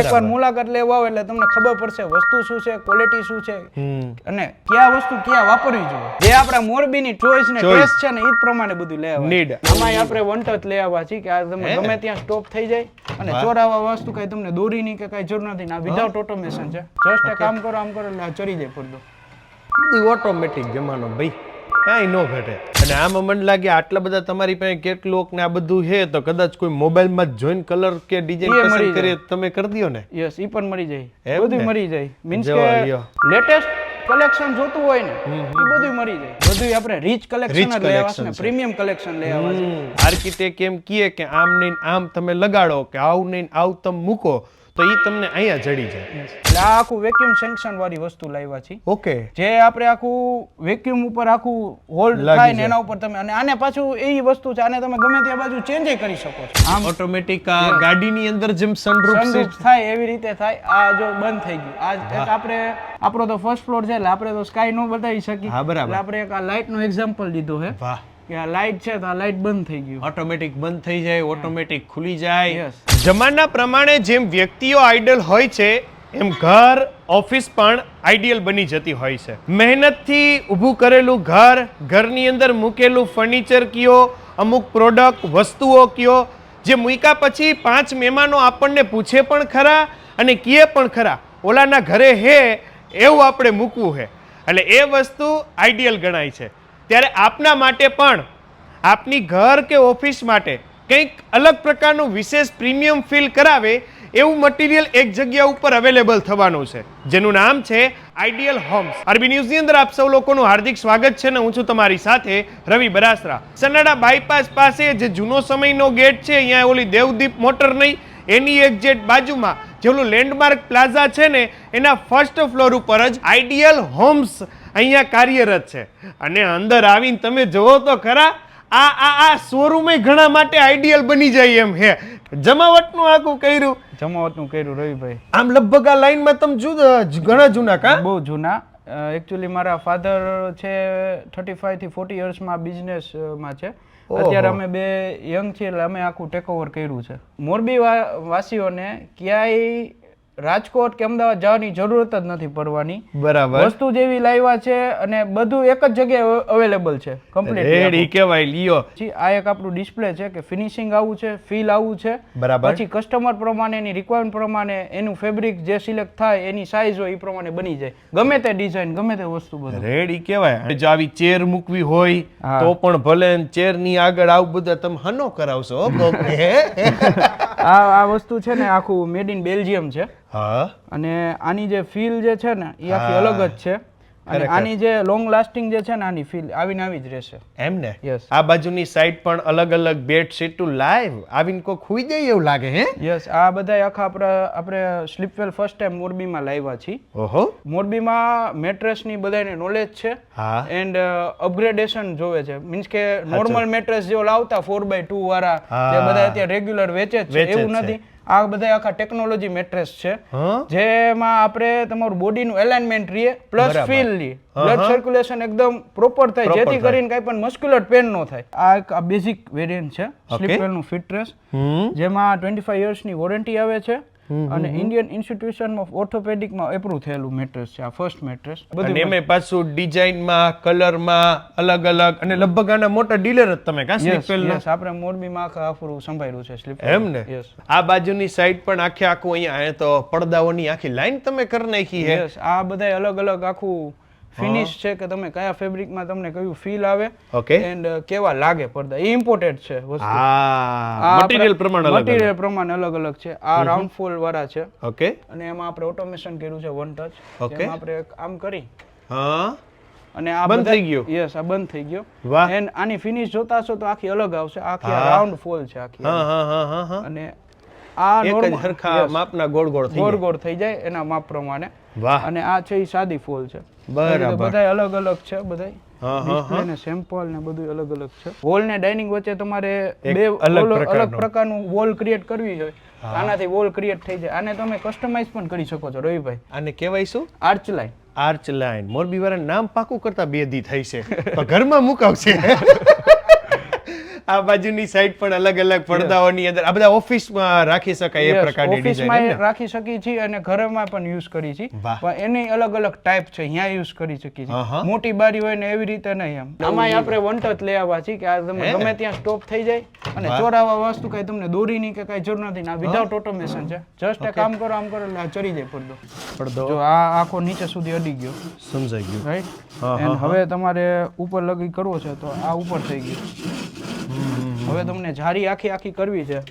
એકવાર મુલાકાત લેવા આવો એટલે તમને ખબર પડશે વસ્તુ શું છે ક્વોલિટી શું છે. અને કયા વસ્તુ ક્યાં વાપરવી જોઈએ. જે આપણા મોરબીની ચોઈસ ને ટેસ્ટ છે ને એ જ પ્રમાણે બધું લેવા નીડ આમાં આપણે વન ટચ લઈ આવ્યા છીએ કે આ તમે ગમે ત્યાં સ્ટોપ થઈ જાય અને. ચોરાવા વસ્તુ કઈ તમને દોરીની કે કઈ જરૂર નથી ના વિધાઉટ ઓટોમેશન છે. જસ્ટ કામ કરો આમ કરો એટલે આ ચડી જાય પડદો બધું ઓટોમેટિક જમાનો ભાઈ. કાંઈ ન ઘટે. અને આમાં મને લાગે આટલા બધા તમારી પાસે કેટલોક ને આ બધું છે તો કદાચ કોઈ મોબાઈલમાં જ જોઈન કલર કે ડિઝાઇન પસંદ કરીએ તમે કરી દો ને. યસ ઈ પણ મળી જાય. એ બધું? મળી જાય. મીન્સ કે લેટેસ્ટ કલેક્શન જોતું હોય ને એ બધું મળી જાય. બધું આપણે રીચ કલેક્શન જ લેવા ને પ્રીમિયમ કલેક્શન લેવા આર્કિટેક્ટ એમ કહે કે આમ નહીં આમ તમે લગાડો કે આવું નહીં આવું તમે મૂકો. તો એ તમને અહીંયા જડી જાય. એટલે આ આખું વેક્યુમ સેન્કશન વાળી વસ્તુ લાવ્યા છે ઓકે જે આપણે આખું વેક્યુમ ઉપર આખું હોલ્ડ થાય ને એના ઉપર તમે અને આને પાછું એ વસ્તુ છે આને તમે ગમે ત્યાં બાજુ ચેન્જ કરી શકો છો. આમ ઓટોમેટિક આ ગાડીની અંદર જેમ સનરૂફ થાય એવી રીતે થાય આ જો બંધ થઈ ગયું. આ આપણે આપણો તો ફર્સ્ટ ફ્લોર છે એટલે આપણે તો સ્કાય નો બતાવી શકીએ. હા, બરાબર. આપણે એક આ લાઇટ નો એક્ઝામ્પલ લીધો છે વાહ. કે આ લાઇટ છે તો આ લાઇટ બંધ થઈ ગયું. ઓટોમેટિક બંધ થઈ જાય ઓટોમેટિક ખુલી જાય. Yes. જમાના પ્રમાણે જેમ વ્યક્તિઓ આઈડલ હોય છે, એમ ઘર, ઓફિસ પણ આઈડિયલ બની જતી હોય છે. મહેનતથી ઊભું કરેલું ઘર, ઘરની અંદર મૂકેલું ફર્નિચર કયો, અમુક પ્રોડક્ટ, વસ્તુઓ કયો, જે મૂક્યા પછી પાંચ મહેમાનો આપણને પૂછે પણ ખરા અને કીએ પણ ખરા, ઓલાના ઘરે હે, એવું આપણે મૂકવું છે એટલે એ વસ્તુ આઈડિયલ ગણાય છે. ત્યારે આપના માટે પણ, આપની ઘર કે ઓફિસ માટે કંઈક અલગ પ્રકારનું વિશેષ પ્રીમિયમ ફીલ કરાવે એવું મટીરિયલ એક જગ્યા ઉપર અવેલેબલ થવાનું છે, જેનું નામ છે આઈડિયલ હોમ્સ અરબી ન્યૂઝની અંદર આપ સૌ લોકોનું હાર્દિક સ્વાગત છે ને હું છું તમારી સાથે રવિ બરાસરા. સનાડા બાયપાસ પાસે જે જૂનો સમયનો ગેટ છે, અહીંયા ઓલી દેવદીપ મોટર નહીં, એની એક્ઝેક્ટ બાજુમાં જે ઓલું લેન્ડમાર્ક પ્લાઝા છે ને, એના ફર્સ્ટ ફ્લોર ઉપર જ આઈડિયલ હોમ્સ અહીંયા કાર્યરત છે. અને અંદર આવીને તમે જુઓ તો ખરા આ આ આ શોરૂમે ઘણા માટે આઈડિયલ બની જાય એમ હે. જમાવટનું આખું કર્યું. જમાવટનું કર્યું રવિભાઈ. આમ લગભગ આ લાઈનમાં તમે જુદા ઘણા જૂના કા? બહુ જૂના. એકચ્યુઅલી મારા ફાધર છે થર્ટી ફાઈવથી ફોર્ટી યર્સમાં બિઝનેસમાં છે. અત્યારે અમે બે યંગ છીએ એટલે અમે આખું ટેક ઓવર કર્યું છે. મોરબી વાસીઓને ક્યાંય રાજકોટ કે અમદાવાદ જવાની જરૂરત જ નથી પડવાની. બરાબર. વસ્તુ જેવી લાવ્યા છે અને બધું એક જ જગ્યાએ અવેલેબલ છે. કમ્પ્લીટ રેડી કહેવાય લ્યો. આ એક આપણું ડિસ્પ્લે છે કે ફિનિશિંગ આવું છે ફીલ આવું છે. બરાબર. પછી કસ્ટમર પ્રમાણે એની રિક્વાયરમેન્ટ પ્રમાણે એનું ફેબ્રિક જે સિલેક્ટ થાય એની સાઇઝ હોય એ પ્રમાણે બની જાય. ગમે તે ડિઝાઇન ગમે તે વસ્તુ બધું. રેડી કહેવાય. જો આવી ચેર મૂકવી હોય તો પણ ભલે ચેરની આગળ આવું બધા તમે હનો કરાવશો? આ આ વસ્તુ છે ને આખું મેડ ઇન બેલ્જિયમ છે. હા. અને આની જે ફીલ જે છે ને એ આખી અલગ જ છે. અને આની જે લોંગ લાસ્ટિંગ જે છે ને આની ફીલ આવીને આવી જ રહેશે. એમ ને? યસ આ બાજુની સાઈડ પણ અલગ અલગ બેડ સીટ ટુ લાઈવ આવીને કોઈ ખુઈ જાય એવું લાગે હે? યસ આ બધા આખા આપણે આપણે સ્લીપવેલ ફર્સ્ટ ટાઈમ મોરબીમાં લાવ્યા છીએ. ઓહો. મોરબીમાં મેટ્રેસની બધાને નોલેજ છે. હા. એન્ડ અપગ્રેડેશન જોવે છે. મીન્સ કે નોર્મલ મેટ્રેસ જેવો લાવતા ફોર બાય ટુ વાળા જે બધા અત્યારે રેગ્યુલર વેચે છે. એવું નથી. આ બધા આખા ટેકનોલોજી મેટ્રેસ છે. જેમાં આપણે તમારું બોડીનું એલાઇનમેન્ટ રહીએ પ્લસ. ફીલ રહીએ બ્લડ સર્ક્યુલેશન એકદમ પ્રોપર થાય જેથી કરીને કાંઈ પણ મસ્ક્યુલર પેન ન થાય. આ એક આ બેઝિક વેરિયન્ટ છે. સ્લીપવેલનું ફિટનેસ જેમાં ટ્વેન્ટી ફાઈવ યર્સની વોરંટી આવે છે. અને ઇન્ડિયન ઇન્સ્ટિટ્યુશન ઓફ ઓર્થોપેડિકમાં એપ્રુવ થયેલું મેટ્રેસ છે આ ફર્સ્ટ મેટ્રેસ બધું એમાં પાછું ડિઝાઇનમાં કલરમાં અલગ અલગ અને લગભગ આના મોટા ડીલર જ તમે કા સ્લીપવેલ યસ આપણે મોરબીમાં આખા આખું સંભાળ્યું છે સ્લીપ એમ ને? યસ આ બાજુની સાઈડ પણ આખે આખું અહીંયા અહીંયા તો પડદાઓની આખી લાઈન તમે કરી નાખી છે યસ આ બધા અલગ અલગ આખું ફિનિશ છે કે તમે કયા ફેબ્રિકમાં તમને કયું ફીલ આવે ઓકે એન્ડ કેવા લાગે પડદા? એ ઇમ્પોર્ટેડ છે વસ્તુ. આ મટીરીયલ પ્રમાણે અલગ મટીરીયલ પ્રમાણે અલગ અલગ છે. આ રાઉન્ડ ફોલ વાળા છે. ઓકે અને એમાં આપણે ઓટોમેશન કર્યું છે વન ટચ ઓકે આપણે આમ કરી. હા. અને આ બંધ થઈ ગયો. યસ આ બંધ થઈ ગયો. વાહ. એન્ડ આની ફિનિશ જોતા છો તો આખી અલગ આવશે. આખી. રાઉન્ડ ફોલ છે આખી. હા હા હા હા હા. અને આ એક જ હરખા માપના ગોળ ગોળ થઈ ગોળ ગોળ થઈ જાય એના માપ પ્રમાણે. વાહ. અને આ છે એ સાદી ફોલ છે. બરાબર. બધા અલગ અલગ છે બધા હા, હા, ડિસ્પ્લે ને સેમ્પલ ને બધું અલગ અલગ છે. વોલ ને ડાઇનિંગ વચ્ચે તમારે બે અલગ પ્રકારનું. વોલ ક્રિએટ કરવી જોઈએ આનાથી વોલ ક્રિએટ થઈ જાય. આને તમે કસ્ટમાઇઝ પણ કરી શકો છો રવિભાઈ આને કહેવાય શું? Arch line arch line Morbi વાળા નામ પાકું કરતા બે દી થઈ છે. તો ઘરમાં મુકાવશે. આ બાજુની સાઈડ પણ અલગ અલગ પડદાઓની અંદર આ બધા ઓફિસમાં રાખી શકાય એ પ્રકારની ઓફિસમાં ડિઝાઇન રાખી શકીએ છીએ અને ઘરમાં પણ યુઝ કરી છીએ. પણ એની અલગ અલગ ટાઈપ છે અહીંયા યુઝ કરી શકીએ. છીએ. મોટી બારી હોય ને એવી રીતે નહીં એમ આમાં આપણે વન ટચ લઈ આવવા છીએ કે આ તમે ગમે ત્યાં સ્ટોપ થઈ જાય અને. ચોરાવા વસ્તુ કઈ તમને દોરીની કે કઈ જરૂર નથી આ વિધાઉટ ઓટોમેશન છે. જસ્ટ કામ કરો આમ કરો એટલે આ ચડી જાય પડદો. પડદો. જો આ આખો નીચે સુધી અડી ગયો. સમજાઈ ગયું. રાઈટ હવે તમારે ઉપર લગી કરવો છે તો આ ઉપર થઈ ગયું. હવે તમને જારી આખી આખી કરવી છે.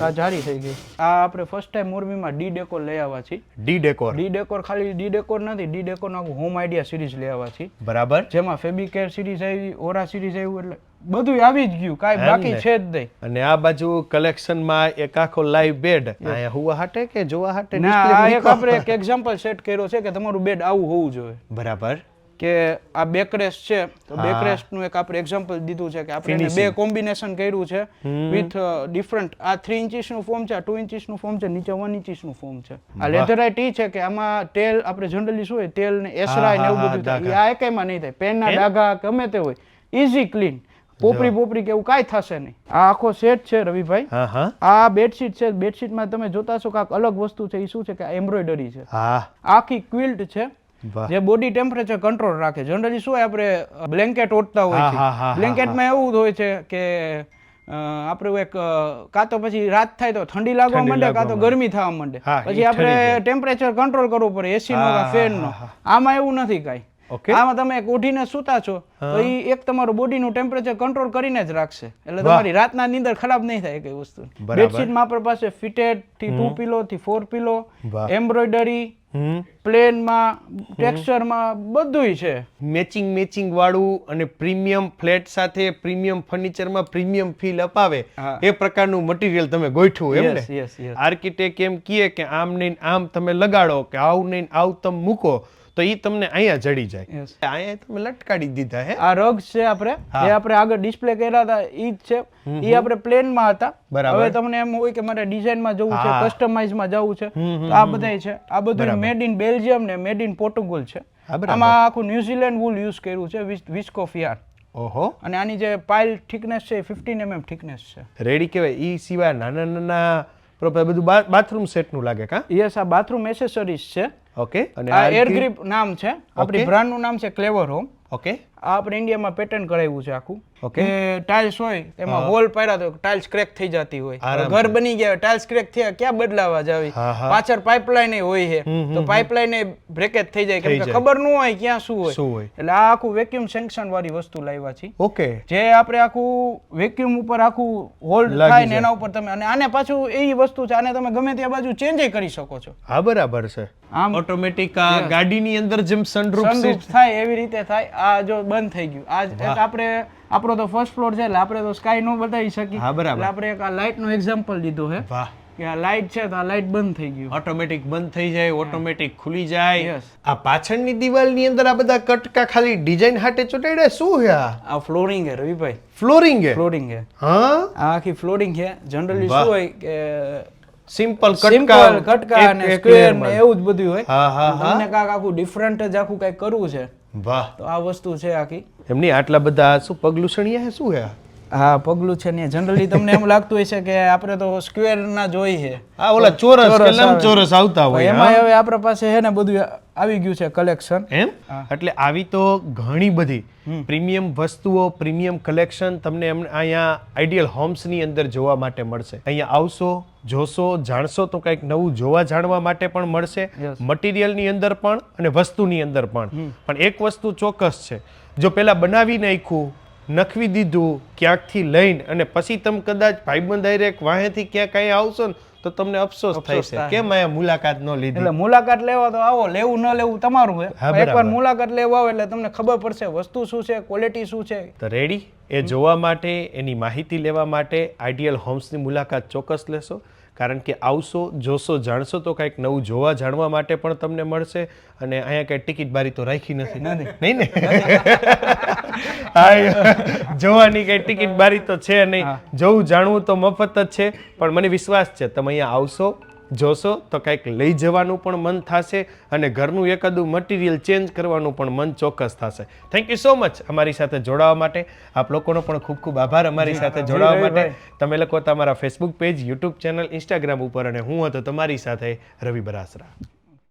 આ જારી થઈ ગઈ. આ આપણે ફર્સ્ટ ટાઈમ મોરબીમાં ડી ડેકોર લઈ આવ્યા છીએ. ડી ડેકોર ડી ડેકોર ખાલી ડી ડેકોર નથી ડી ડેકોર નો હોમ આઈડિયા સિરીઝ લઈ આવ્યા છીએ. બરાબર. જેમાં ફેબિકેર સિરીઝ આવી ઓરા સિરીઝ આવ્યું એટલે બધું આવી જ ગયું કાંઈ બાકી છે જ નહીં. અને આ બાજુ કલેક્શનમાં એક આખો લાઈવ બેડ અહીંયા હુવા હાટે કે જોવા હાટે? ના એક આપણે એક એક્ઝામ્પલ સેટ કર્યો છે કે તમારું બેડ આવું હોવું જોઈએ. બરાબર. કે આ બેકરેસ્ટ છે તો હા. બેકરેસ્ટનું એક આપણે એક્ઝામ્પલ દીધું છે કે આપણે બે કોમ્બિનેશન કર્યું છે વિથ ડિફરન્ટ આ થ્રી ઇન્ચીસનું ફોર્મ છે આ ટુ ઇંચીસનું ફોર્મ છે નીચે વન ઇંચીસનું ફોર્મ છે. આ. લેધરાઇટ ઈ છે કે આમાં તેલ આપણે જનરલી શું હોય તેલ ને એસરાય ને એવું બધું થાય. આ એકેયમાં નહીં થાય. પેનના? ડાઘા ગમે તે હોય. ઇઝી ક્લીન પોપરી પોપરી કે એવું કાંઈ થશે નહીં. આ આખો સેટ છે રવિભાઈ. આ બેડશીટ છે. બેડશીટમાં તમે જોતા છો કાંઈક અલગ વસ્તુ છે. એ શું છે કે એમ્બ્રોઇડરી છે. આખી ક્વિલ્ટ છે. જે બોડી ટેમ્પરેચર કંટ્રોલ રાખે. જનરલી શું હોય આપણે બ્લેન્કેટ ઓઢતા હોય છે. બ્લેન્કેટમાં એવું હોય છે કે આપણે એક કાં તો પછી રાત થાય તો ઠંડી લાગવા માંડે કાં તો ગરમી થવા માંડે. પછી આપણે ટેમ્પરેચર કંટ્રોલ કરવું પડે એસી નો હા, ફેન નો. આમાં એવું નથી કાંઈ. આમાં તમે એક ઓઢીને સૂતા છો તો એ એક તમારું બોડીનું ટેમ્પરેચર કંટ્રોલ કરીને જ રાખશે. એટલે તમારી રાતના નીંદર ખરાબ નહીં થાય કઈ વસ્તુ. બેડશીટમાં આપણી પાસે ફિટેડથી ટુ પિલો થી ફોર પિલો. એમ્બ્રોઇડરી પ્લેનમાં ટેક્સચરમાં બધુંય છે. મેચિંગ મેચિંગ વાળું અને પ્રીમિયમ ફ્લેટ સાથે પ્રીમિયમ ફર્નિચરમાં પ્રીમિયમ ફીલ અપાવે. એ પ્રકારનું મટીરિયલ તમે ગોઠવું એમ ને. આર્કિટેક્ટ એમ કહે કે આમ નહીં આમ તમે લગાડો કે આવું નહીં આવું તમે મૂકો. તો એ તમને અહીંયા જડી જાય. અહીંયા તમે લટકાડી દીધા હે? આ રગ છે આપણે જે આપણે આગળ ડિસ્પ્લે કર્યા હતા એ જ છે. એ આપણે પ્લેનમાં હતા. બરાબર. હવે તમને એમ હોય કે મારે ડિઝાઇનમાં જવું છે કસ્ટમાઇઝમાં જવું છે તો આ બધાય છે. આ બધું મેડ ઇન બેલ્જિયમ ને મેડ ઇન પોર્ટુગલ છે. આમાં આખું ન્યુઝીલેન્ડ વૂલ યુઝ કર્યું છે વિસ્કોફ યાર ઓહો. અને આની જે પાઇલ થિકનેસ છે ફિફ્ટીન એમએમ થિકનેસ છે. રેડી કહેવાય. ઈ સિવાય નાના નાના પ્રોપર બધું બાથરૂમ સેટનું લાગે કા? યસ આ બાથરૂમ એસેસરીઝ છે. ઓકે અને આ એર ગ્રીપ નામ છે. આપણી બ્રાન્ડ બ્રાન્ડનું નામ છે ક્લેવર હોમ ઓકે આપણે ઇન્ડિયામાં પેટર્ન કરાવ્યું છે આખું. ઓકે કે ટાઇલ્સ હોય એમાં હોલ પાડ્યા તો ટાઇલ્સ ક્રેક થઈ જતી હોય. ઘર બની ગયા ટાઇલ્સ ક્રેક થયા ક્યાં બદલાવા જાવી. પાછળ પાઇપલાઇન હોય છે. તો પાઇપલાઇન બ્રેકેજ થઈ જાય. કેમ કે ખબર ન હોય ક્યાં શું હોય. શું હોય. એટલે આ આખું વેક્યુમ સેન્કશન વાળી વસ્તુ લાવ્યા છે ઓકે જે આપણે આખું વેક્યુમ ઉપર આખું હોલ્ડ લાગી થાય ને એના ઉપર તમે અને આને પાછું એ વસ્તુ છે આને તમે ગમે ત્યાં બાજુ ચેન્જ કરી શકો છો. હા બરાબર છે. આમ ઓટોમેટિક ગાડીની અંદર જેમ સનરૂફ થાય એવી રીતે થાય. આ જો બંધ થઈ ગયું. આજ એક આપણે આપણો તો ફર્સ્ટ ફ્લોર છે એટલે આપણે તો સ્કાય નો બતાવી શકીએ. હા. એટલે આપણે એક આ લાઇટનું એક્ઝામ્પલ લીધું છે. વાહ. કે આ લાઇટ છે તો આ લાઇટ બંધ થઈ ગયું. ઓટોમેટિક બંધ થઈ જાય ઓટોમેટિક ખુલી જાય. આ પાછળની દિવાલની અંદર આ બધા કટકા ખાલી ડિઝાઇન હાટે ચોટાડ્યા શું છે આ? ફ્લોરિંગ હે રવિભાઈ. ફ્લોરિંગ હે ફ્લોરિંગ હે હા? આ આખી ફ્લોરિંગ છે. જનરલી શું હોય કે સિમ્પલ કટકા કટકા અને સ્ક્વેર ને એવું જ બધું હોય. હા, હા, હા. તમને કાક આખું ડિફરન્ટ જ આખું કઈ કરવું છે. વાહ. તો આ વસ્તુ છે આખી. એમની આટલા બધા શું પગલુસણિયા શું છે આ? હા પગલું છે ને જનરલી તમને એમ લાગતું હોય છે કે આપણે તો સ્ક્વેર ના જોઈ છે. હા ઓલા ચોરસ ચોરસ આવતા હોય એમાં હવે આપણા પાસે છે ને બધું આવી ગયું છે કલેક્શન એમ? એટલે આવી તો ઘણી બધી પ્રીમિયમ વસ્તુઓ પ્રીમિયમ કલેક્શન તમને અહીંયા આઈડિયલ હોમ્સની અંદર જોવા માટે મળશે. અહીંયા આવશો જોશો જાણશો તો કંઈક નવું જોવા જાણવા માટે પણ મળશે. મટીરિયલની અંદર પણ અને વસ્તુની અંદર પણ. પણ એક વસ્તુ ચોક્કસ છે. જો પેલા બનાવી નાખ્યું નખવી દીધું ક્યાંકથી લઈને અને પછી તમે કદાચ ભાઈબંધ ડાયરેક્ટ વાહેથી ક્યાંક કાંઈ આવશો ને તો તમને અફસોસ થાય છે. કેમ અહીંયા મુલાકાત ન લીધી? એટલે મુલાકાત લેવા તો આવો લેવું ન લેવું તમારું એકવાર મુલાકાત લેવા આવો એટલે તમને ખબર પડશે વસ્તુ શું છે ક્વોલિટી શું છે. તો રેડી એ જોવા માટે એની માહિતી લેવા માટે આઈડિયલ હોમ્સની મુલાકાત ચોક્કસ લેશો. કારણ કે આવશો જોશો જાણશો તો કંઈક નવું જોવા જાણવા માટે પણ તમને મળશે અને અહીંયા કંઈ ટિકિટ બારી તો રાખી નથી. નહીં ને? હા જોવાની કંઈ ટિકિટ બારી તો છે નહીં. જોવું જાણવું તો મફત જ છે પણ મને વિશ્વાસ છે તમે અહીંયા આવશો જોશો તો કંઈક લઈ જવાનું પણ મન થશે અને ઘરનું એકાદું મટીરિયલ ચેન્જ કરવાનું પણ મન ચોક્કસ થશે. થેન્ક યુ સો મચ અમારી સાથે જોડાવા માટે. આપ લોકોનો પણ ખૂબ ખૂબ આભાર અમારી સાથે જોડાવા માટે. તમે લોકો તમારા Facebook page YouTube channel Instagram ઉપર અને હું હતો તમારી સાથે રવિ બરાસરા.